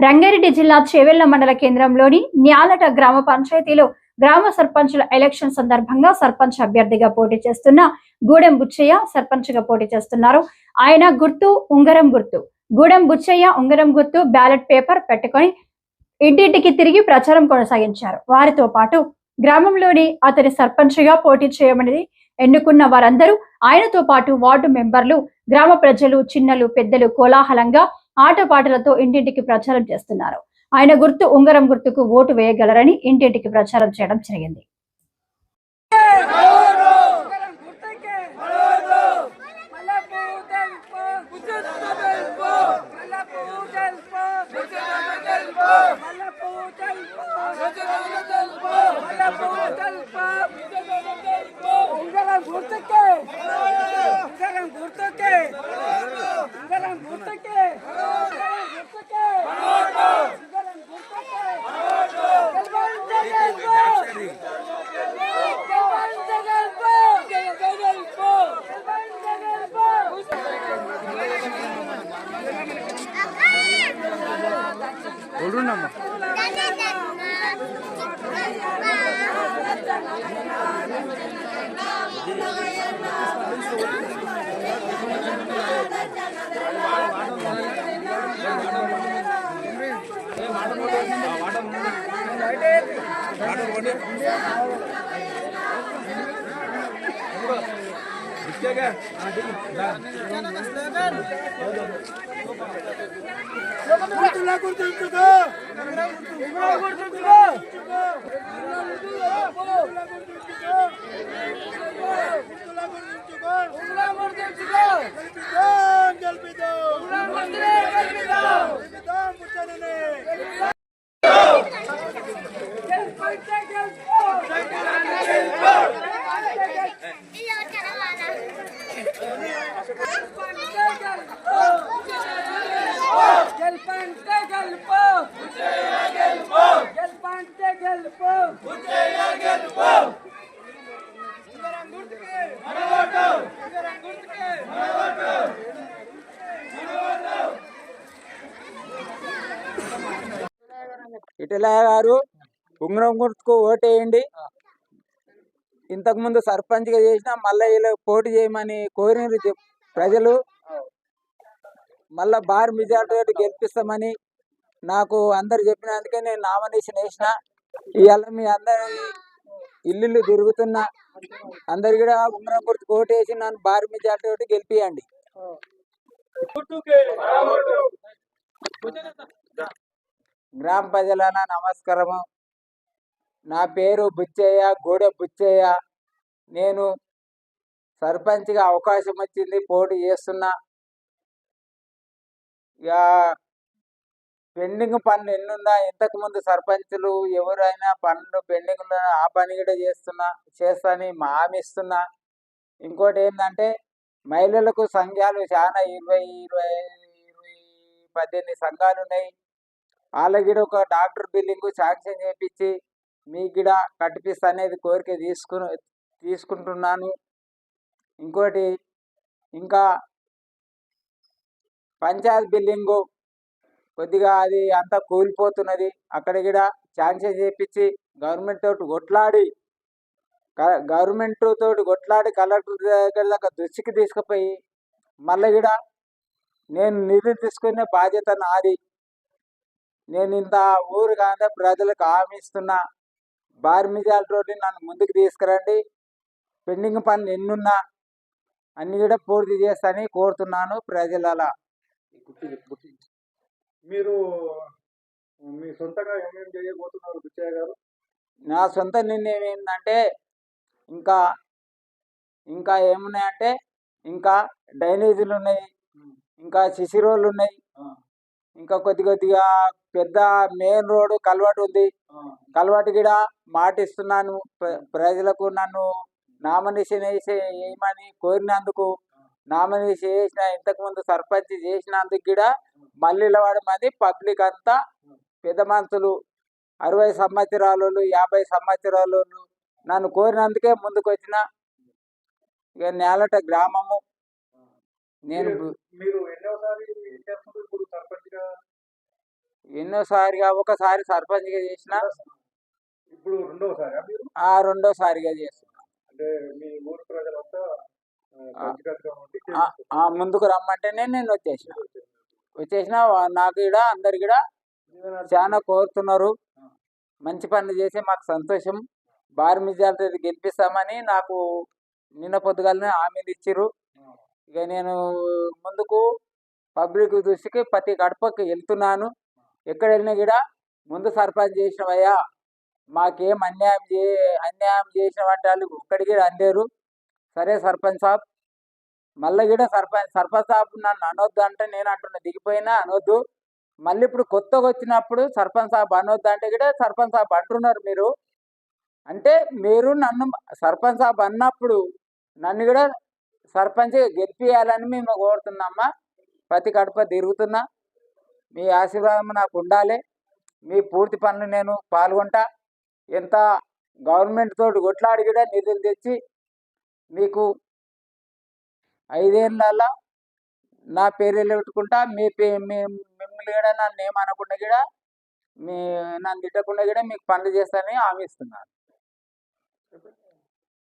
రంగారెడ్డి జిల్లా చేవెళ్ళ మండల కేంద్రంలోని న్యాలట గ్రామ పంచాయతీలో గ్రామ సర్పంచుల ఎలక్షన్ సందర్భంగా సర్పంచ్ అభ్యర్థిగా పోటీ చేస్తున్న గూడెం బుచ్చయ్య సర్పంచ్గా పోటీ చేస్తున్నారు. ఆయన గుర్తు ఉంగరం గుర్తు. గూడెం బుచ్చయ్య ఉంగరం గుర్తు బ్యాలెట్ పేపర్ పెట్టుకొని ఇంటింటికి తిరిగి ప్రచారం కొనసాగించారు. వారితో పాటు గ్రామంలోని అతని సర్పంచ్గా పోటీ చేయమని ఎన్నుకున్న వారందరూ ఆయనతో పాటు వార్డు మెంబర్లు గ్రామ ప్రజలు చిన్నలు పెద్దలు కోలాహలంగా ఆటపాటలతో ఇంటింటికి ప్రచారం చేస్తున్నారు. ఆయన గుర్తు ఉంగరం గుర్తుకు ఓటు వేయగలరని ఇంటింటికి ప్రచారం చేయడం జరిగింది. గుర్తులా గుర్తుంచుకో ఉంగరం ఇటలా గారు ఉంగరం గుర్తుకు ఓటేయండి. ఇంతకుముందు సర్పంచ్గా చేసిన మళ్ళీ ఇలా పోటీ చేయమని కోరిన ప్రజలు మళ్ళా బార్ మెజార్టీ గెలిపిస్తామని నాకు అందరు చెప్పినందుకే నేను నామినేషన్ వేసిన. ఇవాళ మీ అందరి ఇల్లు తిరుగుతున్నా. అందరు కూడా ఉంగరం గుర్తు ఓటేసి నన్ను బార్ మెజార్టీ తోటి గెలిపియండి. గ్రామ ప్రజలన నమస్కారము. నా పేరు బుచ్చయ్య గూడె బుచ్చయ్య. నేను సర్పంచ్గా అవకాశం వచ్చింది పోటీ చేస్తున్నా. ఇక పెండింగ్ పనులు ఎన్నుందా? ఇంతకుముందు సర్పంచులు ఎవరైనా పనులు పెండింగ్ ఆ పని కూడా చేస్తున్నా చేస్తాని మామిస్తున్నా ఇంకోటి ఏంటంటే మహిళలకు సంఘాలు చాలా ఇరవై ఇరవై ఇరవై పద్దెనిమిది సంఘాలు ఉన్నాయి. వాళ్ళకి ఒక డాక్టర్ బిల్లింగ్ శాంక్షన్ చేపించి మీకు కూడా కట్టిపిస్తా అనేది కోరిక తీసుకుని తీసుకుంటున్నాను. ఇంకోటి ఇంకా పంచాయత్ బిల్డింగు కొద్దిగా అది అంతా కూలిపోతున్నది. అక్కడ కూడా ఛాన్సెస్ చేపించి గవర్నమెంట్ తోటి కొట్లాడి గవర్నమెంట్ తోటి కొట్లాడి కలెక్టర్ దగ్గర దాకా దృష్టికి తీసుకుపోయి మళ్ళీ కూడా నేను నిధులు తీసుకునే బాధ్యత నాది. నేను ఇంత ఊరు కానీ ప్రజలకు హామీ ఇస్తున్నా. భారీ మెజార్టీ నన్ను ముందుకు తీసుకురండి. పెండింగ్ పనులు ఎన్నున్నా అన్ని కూడా పూర్తి చేస్తానని కోరుతున్నాను ప్రజలలా. మీరు మీ సొంతంగా ఏమేమి చేయబోతున్నారు బుచ్చయ్య గారు? నా సొంత నిర్ణయం ఏంటంటే ఇంకా ఇంకా ఏమున్నాయంటే ఇంకా డ్రైనేజీలు ఉన్నాయి ఇంకా సిసి రోడ్లు ఉన్నాయి ఇంకా కొద్ది కొద్దిగా పెద్ద మెయిన్ రోడ్ కలవాటు ఉంది. కలవాటు కూడా మాటిస్తున్నాను. ప్ర- ప్రజలకు నన్ను నామినేషన్ వేసి వేయమని కోరినందుకు నామినేషన్ వేసిన ఇంతకుముందు సర్పంచ్ చేసినందుకు కూడా మళ్ళీ వాడమని పబ్లిక్ అంతా పెద్ద మనుషులు అరవై సంవత్సరాలు యాభై సంవత్సరాలు నన్ను కోరినందుకే ముందుకు వచ్చిన ఇక నేలట గ్రామము. నేను ఎన్నోసారిగా ఒకసారి సర్పంచ్గా చేసిన ఆ రెండోసారిగా చేస్తున్నా అంటే మీ ఊరు ప్రజలంతా ముందుకు రమ్మంటేనే నేను వచ్చేసిన. వచ్చేసిన నాకు కూడా అందరు కూడా చాలా కోరుతున్నారు. మంచి పనులు చేసి మాకు సంతోషం. భారీ మెజార్టీ గెలిపిస్తామని నాకు నిన్న పొద్దుగాలనే హామీలు ఇచ్చిర్రు. ఇక నేను ముందుకు పబ్లిక్ దృష్టికి ప్రతి గడపకి వెళ్తున్నాను. ఎక్కడ వెళ్ళినా కూడా ముందు సర్పంచ్ చేసినవయ్యా. మాకేం అన్యాయం చే అన్యాయం చేసిన వాళ్ళు ఒక్కడికి అందరు సరే సర్పంచ్ సాబ్ మళ్ళీ కూడా సర్పంచ్ సర్పంచ్ సాబ్ నన్ను అనొద్దు అంటే నేను అంటున్నా దిగిపోయినా అనొద్దు. మళ్ళీ ఇప్పుడు కొత్తగా వచ్చినప్పుడు సర్పంచ్ సాబ్ అనొద్దు అంటే కూడా సర్పంచ్ సాబ్ అంటున్నారు మీరు. అంటే మీరు నన్ను సర్పంచ్ సాబ్ అన్నప్పుడు నన్ను కూడా సర్పంచ్ గెలిపియాలని మేము కోరుతున్నామ్మా ప్రతి గడప తిరుగుతున్నా. మీ ఆశీర్వాదం నాకు ఉండాలి. మీ పూర్తి పనులు నేను పాల్గొంటా. ఎంత గవర్నమెంట్ తోటి కొట్లాడి కూడా నిధులు తెచ్చి మీకు ఐదేళ్ళల్లో నా పేరు పెట్టుకుంటా మీ పే మీ మిమ్మల్ని కూడా నన్ను ఏమనకుండా కూడా మీ నన్ను తిట్టకుండా కూడా మీకు పనులు చేస్తానని హామీ ఇస్తున్నాను.